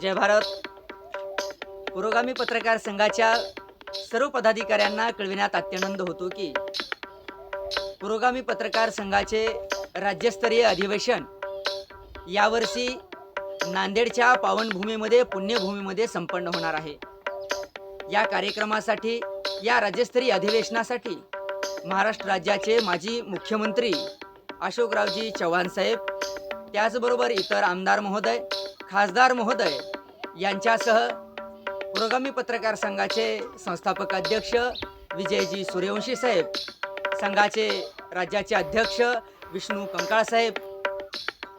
जय भारत. पुरोगामी पत्रकार संघाच्या सर्व पदाधिकाऱ्यांना कळविण्यात अत्यानंद होतो की पुरोगामी पत्रकार संघाचे राज्यस्तरीय अधिवेशन यावर्षी नांदेडच्या पावनभूमीमध्ये पुण्यभूमीमध्ये संपन्न होणार आहे. या कार्यक्रमासाठी या राज्यस्तरीय अधिवेशनासाठी महाराष्ट्र राज्याचे माजी मुख्यमंत्री अशोकरावजी चव्हाण साहेब त्याचबरोबर इतर आमदार महोदय खासदार महोदय यांच्यासह पुरोगामी पत्रकार संघाचे संस्थापक अध्यक्ष विजयजी सूर्यवंशी साहेब संघाचे राज्याचे अध्यक्ष विष्णू कंकाळ साहेब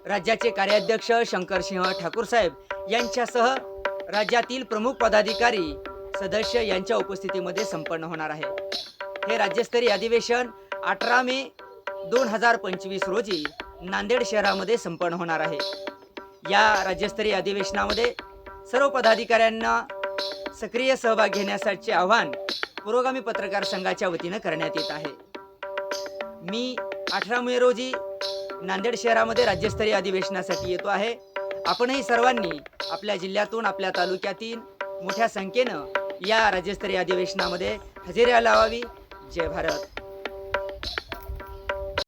राज्याचे कार्याध्यक्ष शंकरसिंह ठाकूर साहेब यांच्यासह राज्यातील प्रमुख पदाधिकारी सदस्य यांच्या उपस्थितीमध्ये संपन्न होणार आहे. हे राज्यस्तरीय अधिवेशन अठरा मे दोन हजार पंचवीस रोजी नांदेड शहरामध्ये संपन्न होणार आहे. या राज्यस्तरीय अधिवेशनामध्ये सर्व पदाधिकाऱ्यांना सक्रिय सहभाग घेण्यासाठी आव्हान पुरोगामी पत्रकार संघाच्या वतीनं करण्यात येत आहे. मी अठरा मे रोजी नांदेड शहरामध्ये राज्यस्तरीय अधिवेशनासाठी येतो आहे. आपणही सर्वांनी आपल्या जिल्ह्यातून आपल्या तालुक्यातील मोठ्या संख्येनं या राज्यस्तरीय अधिवेशनामध्ये हजेरी लावावी. जय भारत.